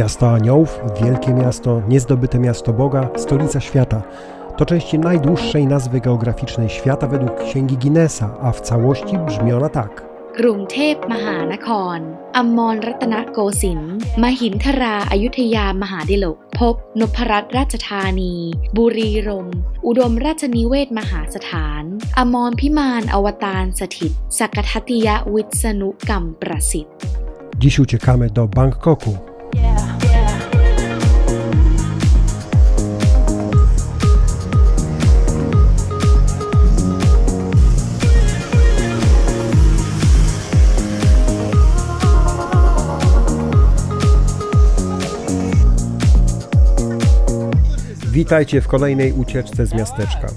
Miasto Aniołów, wielkie miasto, niezdobyte miasto Boga, stolica świata. To część najdłuższej nazwy geograficznej świata według Księgi Guinnessa, a w całości brzmi ona tak. กรุงเทพมหานคร อมรรัตนโกสินทร์มหินทราอายุทยามหาดิลก พบนพรัตน์ราชธานี บุรีรมย์อุดมราชนิเวศมหาสถาน อมรพิมานอวตารสถิต สักทัติยวิษณุกรรมประสิทธิ์ Dziś uciekamy do Bangkoku. Witajcie w kolejnej ucieczce z miasteczka.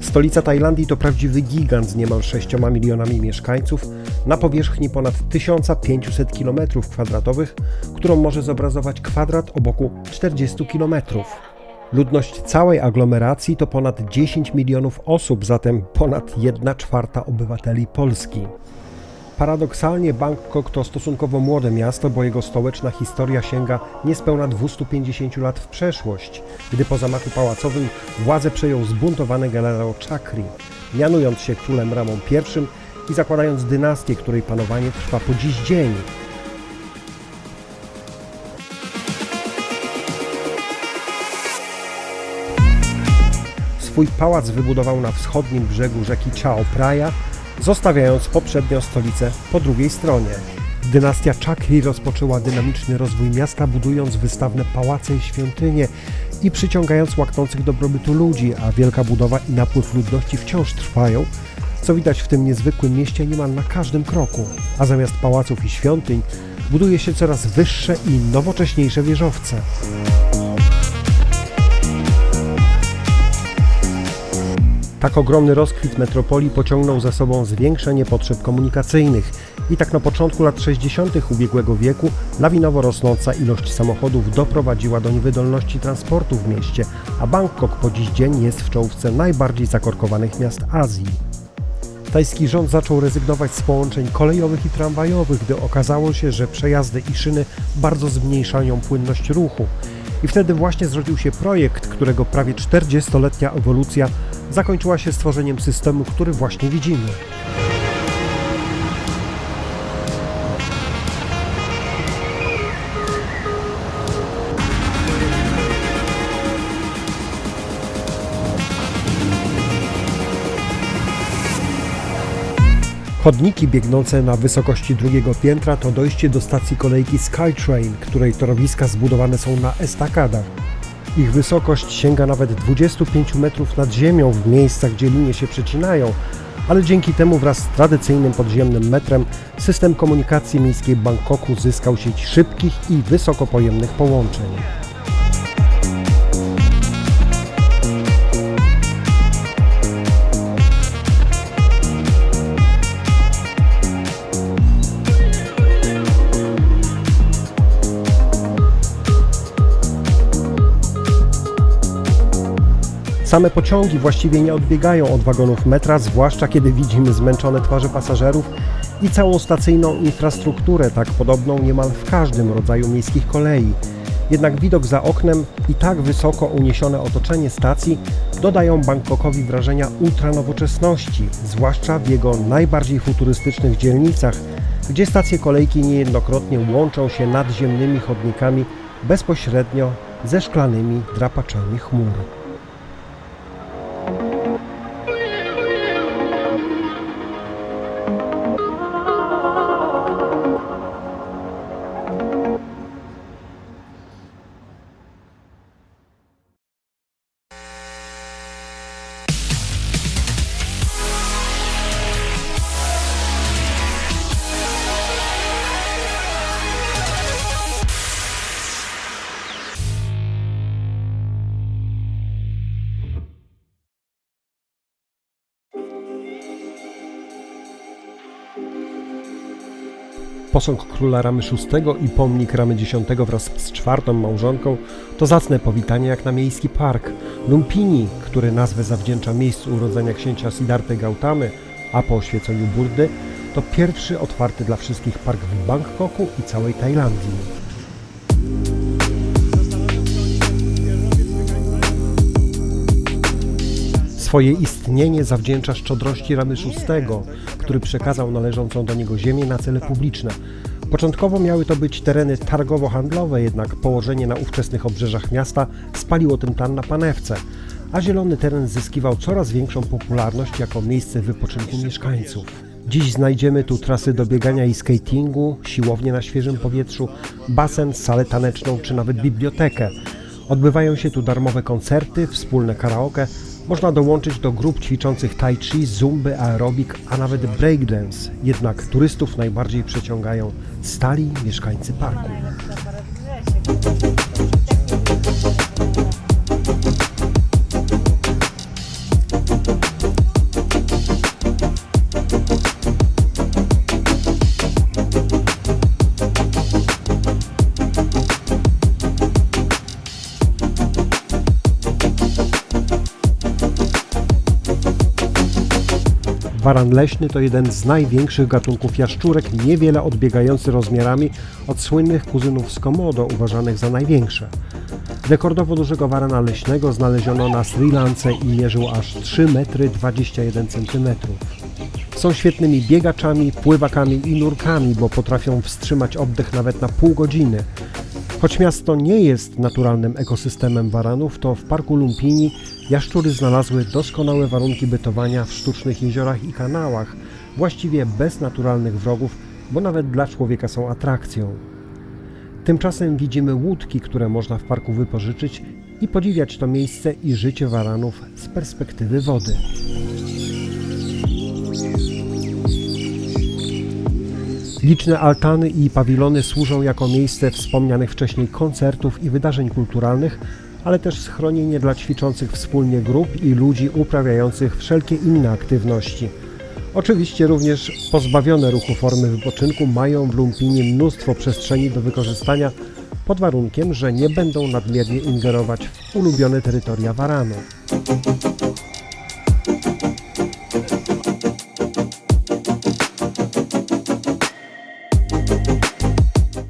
Stolica Tajlandii to prawdziwy gigant z niemal 6 milionami mieszkańców na powierzchni ponad 1500 km2, którą może zobrazować kwadrat o boku 40 km. Ludność całej aglomeracji to ponad 10 milionów osób, zatem ponad 1 czwarta obywateli Polski. Paradoksalnie Bangkok to stosunkowo młode miasto, bo jego stołeczna historia sięga niespełna 250 lat w przeszłość, gdy po zamachu pałacowym władzę przejął zbuntowany generał Chakri, mianując się królem Ramą I i zakładając dynastię, której panowanie trwa po dziś dzień. Swój pałac wybudował na wschodnim brzegu rzeki Chao Phraya, zostawiając poprzednio stolicę po drugiej stronie. Dynastia Chakri rozpoczęła dynamiczny rozwój miasta, budując wystawne pałace i świątynie i przyciągając łaknących dobrobytu ludzi, a wielka budowa i napływ ludności wciąż trwają, co widać w tym niezwykłym mieście niemal na każdym kroku. A zamiast pałaców i świątyń buduje się coraz wyższe i nowocześniejsze wieżowce. Tak ogromny rozkwit metropolii pociągnął za sobą zwiększenie potrzeb komunikacyjnych i tak na początku lat 60. ubiegłego wieku lawinowo rosnąca ilość samochodów doprowadziła do niewydolności transportu w mieście, a Bangkok po dziś dzień jest w czołówce najbardziej zakorkowanych miast Azji. Tajski rząd zaczął rezygnować z połączeń kolejowych i tramwajowych, gdy okazało się, że przejazdy i szyny bardzo zmniejszają płynność ruchu. I wtedy właśnie zrodził się projekt, którego prawie 40-letnia ewolucja zakończyła się stworzeniem systemu, który właśnie widzimy. Chodniki biegnące na wysokości drugiego piętra to dojście do stacji kolejki Skytrain, której torowiska zbudowane są na estakadach. Ich wysokość sięga nawet 25 metrów nad ziemią w miejscach, gdzie linie się przecinają, ale dzięki temu wraz z tradycyjnym podziemnym metrem system komunikacji miejskiej Bangkoku zyskał sieć szybkich i wysokopojemnych połączeń. Same pociągi właściwie nie odbiegają od wagonów metra, zwłaszcza kiedy widzimy zmęczone twarze pasażerów i całą stacyjną infrastrukturę, tak podobną niemal w każdym rodzaju miejskich kolei. Jednak widok za oknem i tak wysoko uniesione otoczenie stacji dodają Bangkokowi wrażenia ultranowoczesności, zwłaszcza w jego najbardziej futurystycznych dzielnicach, gdzie stacje kolejki niejednokrotnie łączą się nadziemnymi chodnikami bezpośrednio ze szklanymi drapaczami chmur. Posąg króla Ramy VI i pomnik Ramy X wraz z czwartą małżonką to zacne powitanie jak na miejski park. Lumpini, który nazwę zawdzięcza miejscu urodzenia księcia Siddhartha Gautamy, a po oświeceniu Buddy, to pierwszy otwarty dla wszystkich park w Bangkoku i całej Tajlandii. Swoje istnienie zawdzięcza szczodrości Ramy VI, który przekazał należącą do niego ziemię na cele publiczne. Początkowo miały to być tereny targowo-handlowe, jednak położenie na ówczesnych obrzeżach miasta spaliło tym plan na panewce, a zielony teren zyskiwał coraz większą popularność jako miejsce wypoczynku mieszkańców. Dziś znajdziemy tu trasy do biegania i skatingu, siłownię na świeżym powietrzu, basen, salę taneczną czy nawet bibliotekę. Odbywają się tu darmowe koncerty, wspólne karaoke, można dołączyć do grup ćwiczących tai chi, zumby, aerobik, a nawet breakdance. Jednak turystów najbardziej przeciągają stali mieszkańcy parku. Waran leśny to jeden z największych gatunków jaszczurek, niewiele odbiegający rozmiarami od słynnych kuzynów z Komodo, uważanych za największe. Rekordowo dużego warana leśnego znaleziono na Sri Lance i mierzył aż 3 metry 21 cm. Są świetnymi biegaczami, pływakami i nurkami, bo potrafią wstrzymać oddech nawet na pół godziny. Choć miasto nie jest naturalnym ekosystemem waranów, to w parku Lumpini jaszczury znalazły doskonałe warunki bytowania w sztucznych jeziorach i kanałach, właściwie bez naturalnych wrogów, bo nawet dla człowieka są atrakcją. Tymczasem widzimy łódki, które można w parku wypożyczyć i podziwiać to miejsce i życie waranów z perspektywy wody. Liczne altany i pawilony służą jako miejsce wspomnianych wcześniej koncertów i wydarzeń kulturalnych, ale też schronienie dla ćwiczących wspólnie grup i ludzi uprawiających wszelkie inne aktywności. Oczywiście również pozbawione ruchu formy wypoczynku mają w Lumpinie mnóstwo przestrzeni do wykorzystania pod warunkiem, że nie będą nadmiernie ingerować w ulubione terytoria waranu.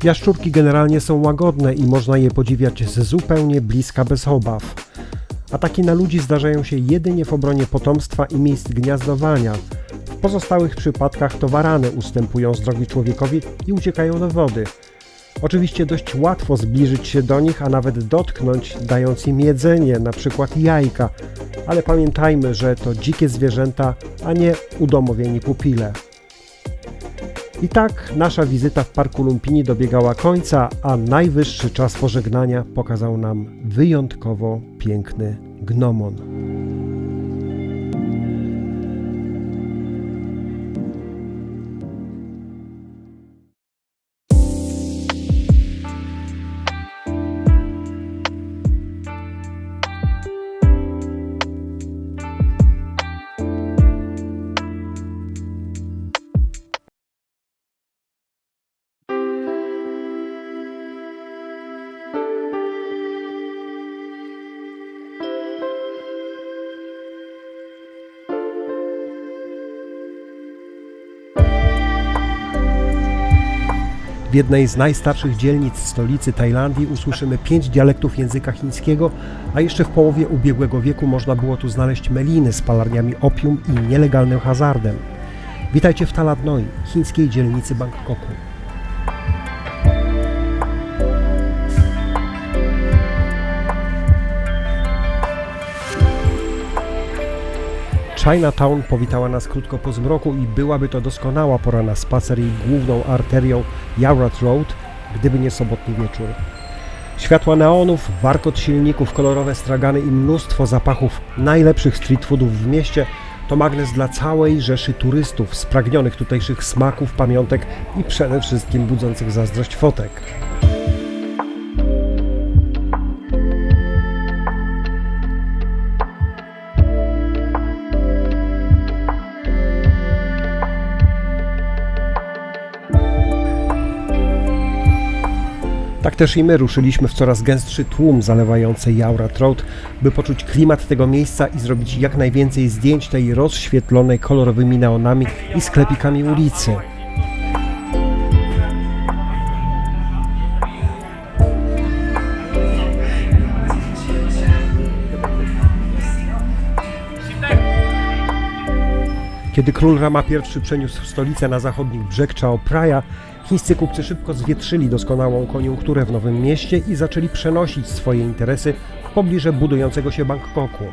Jaszczurki generalnie są łagodne i można je podziwiać z zupełnie bliska bez obaw. Ataki na ludzi zdarzają się jedynie w obronie potomstwa i miejsc gniazdowania. W pozostałych przypadkach to warany ustępują z drogi człowiekowi i uciekają do wody. Oczywiście dość łatwo zbliżyć się do nich, a nawet dotknąć, dając im jedzenie, na przykład jajka, ale pamiętajmy, że to dzikie zwierzęta, a nie udomowieni pupile. I tak nasza wizyta w Parku Lumpini dobiegała końca, a najwyższy czas pożegnania pokazał nam wyjątkowo piękny gnomon. Jednej z najstarszych dzielnic stolicy Tajlandii usłyszymy pięć dialektów języka chińskiego, a jeszcze w połowie ubiegłego wieku można było tu znaleźć meliny z palarniami opium i nielegalnym hazardem. Witajcie w Talat Noi, chińskiej dzielnicy Bangkoku. Chinatown powitała nas krótko po zmroku i byłaby to doskonała pora na spacer jej główną arterią Yarrat Road, gdyby nie sobotni wieczór. Światła neonów, warkot silników, kolorowe stragany i mnóstwo zapachów najlepszych street foodów w mieście to magnes dla całej rzeszy turystów spragnionych tutejszych smaków, pamiątek i przede wszystkim budzących zazdrość fotek. Tak też i my ruszyliśmy w coraz gęstszy tłum zalewający Jaurat Road, by poczuć klimat tego miejsca i zrobić jak najwięcej zdjęć tej rozświetlonej kolorowymi neonami i sklepikami ulicy. Kiedy król Rama I przeniósł stolicę na zachodni brzeg Chao Phraya, chińscy kupcy szybko zwietrzyli doskonałą koniunkturę w Nowym Mieście i zaczęli przenosić swoje interesy w pobliże budującego się Bangkoku.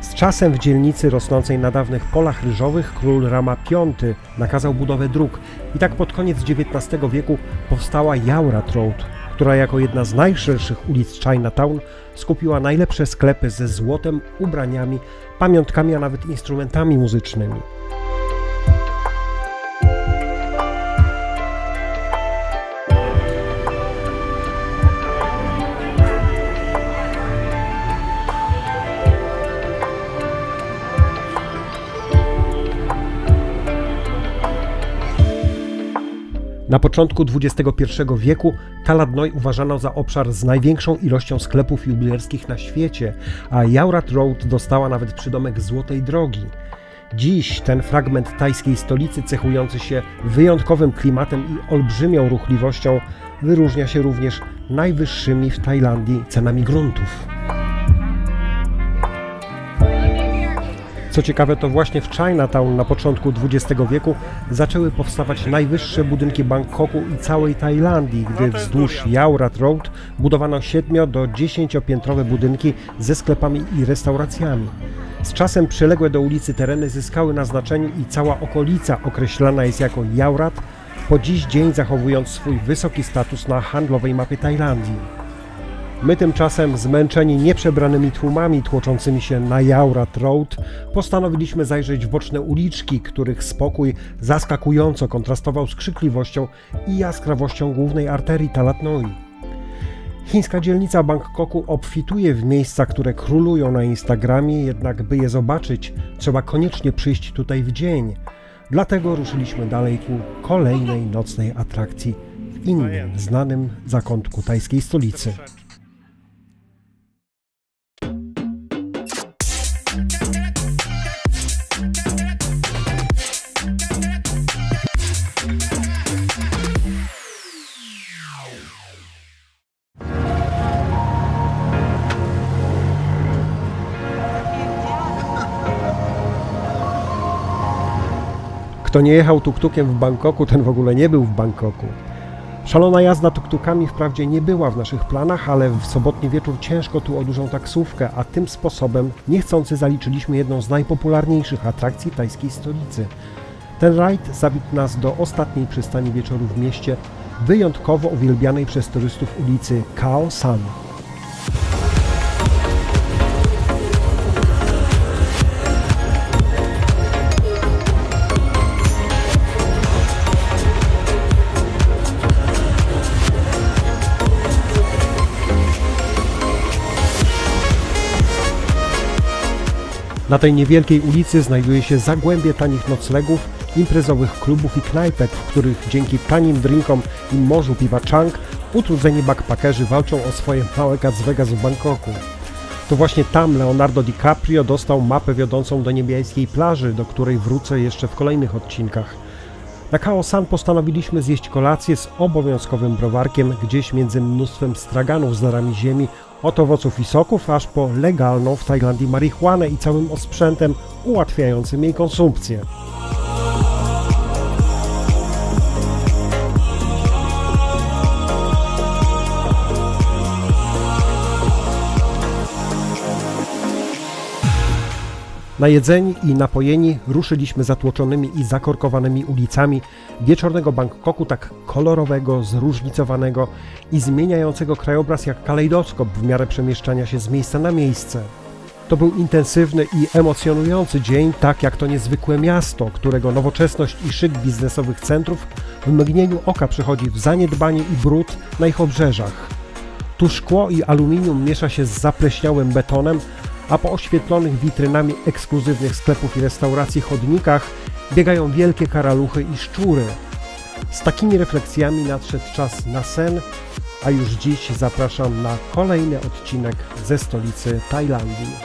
Z czasem w dzielnicy rosnącej na dawnych polach ryżowych król Rama V nakazał budowę dróg i tak pod koniec XIX wieku powstała Yaurat Road, która jako jedna z najszerszych ulic Chinatown skupiła najlepsze sklepy ze złotem, ubraniami, pamiątkami, a nawet instrumentami muzycznymi. Na początku XXI wieku Taladnoj uważano za obszar z największą ilością sklepów jubilerskich na świecie, a Yaurat Road dostała nawet przydomek Złotej Drogi. Dziś ten fragment tajskiej stolicy, cechujący się wyjątkowym klimatem i olbrzymią ruchliwością, wyróżnia się również najwyższymi w Tajlandii cenami gruntów. Co ciekawe, to właśnie w Chinatown na początku XX wieku zaczęły powstawać najwyższe budynki Bangkoku i całej Tajlandii, gdy wzdłuż Yaurat Road budowano 7 do 10-piętrowe budynki ze sklepami i restauracjami. Z czasem przyległe do ulicy tereny zyskały na znaczeniu i cała okolica określana jest jako Yaurat, po dziś dzień zachowując swój wysoki status na handlowej mapie Tajlandii. My tymczasem, zmęczeni nieprzebranymi tłumami tłoczącymi się na Yaurat Road, postanowiliśmy zajrzeć w boczne uliczki, których spokój zaskakująco kontrastował z krzykliwością i jaskrawością głównej arterii Talatnoi. Chińska dzielnica Bangkoku obfituje w miejsca, które królują na Instagramie, jednak by je zobaczyć, trzeba koniecznie przyjść tutaj w dzień. Dlatego ruszyliśmy dalej ku kolejnej nocnej atrakcji w innym, znanym zakątku tajskiej stolicy. Kto nie jechał tuktukiem w Bangkoku, ten w ogóle nie był w Bangkoku. Szalona jazda tuktukami wprawdzie nie była w naszych planach, ale w sobotni wieczór ciężko tu o dużą taksówkę, a tym sposobem niechcący zaliczyliśmy jedną z najpopularniejszych atrakcji tajskiej stolicy. Ten rajd zawiódł nas do ostatniej przystani wieczoru w mieście, wyjątkowo uwielbianej przez turystów ulicy Khao San. Na tej niewielkiej ulicy znajduje się zagłębie tanich noclegów, imprezowych klubów i knajpek, w których dzięki tanim drinkom i morzu piwa Chang utrudzeni backpackerzy walczą o swoje małe Las Vegas w Bangkoku. To właśnie tam Leonardo DiCaprio dostał mapę wiodącą do niebiańskiej plaży, do której wrócę jeszcze w kolejnych odcinkach. Na Khao San postanowiliśmy zjeść kolację z obowiązkowym browarkiem gdzieś między mnóstwem straganów z darami ziemi, od owoców i soków, aż po legalną w Tajlandii marihuanę i całym osprzętem ułatwiającym jej konsumpcję. Najedzeni i napojeni ruszyliśmy zatłoczonymi i zakorkowanymi ulicami wieczornego Bangkoku tak kolorowego, zróżnicowanego i zmieniającego krajobraz jak kalejdoskop w miarę przemieszczania się z miejsca na miejsce. To był intensywny i emocjonujący dzień, tak jak to niezwykłe miasto, którego nowoczesność i szyk biznesowych centrów w mgnieniu oka przychodzi w zaniedbanie i brud na ich obrzeżach. Tu szkło i aluminium miesza się z zapleśniałym betonem, a po oświetlonych witrynami ekskluzywnych sklepów i restauracji chodnikach biegają wielkie karaluchy i szczury. Z takimi refleksjami nadszedł czas na sen, a już dziś zapraszam na kolejny odcinek ze stolicy Tajlandii.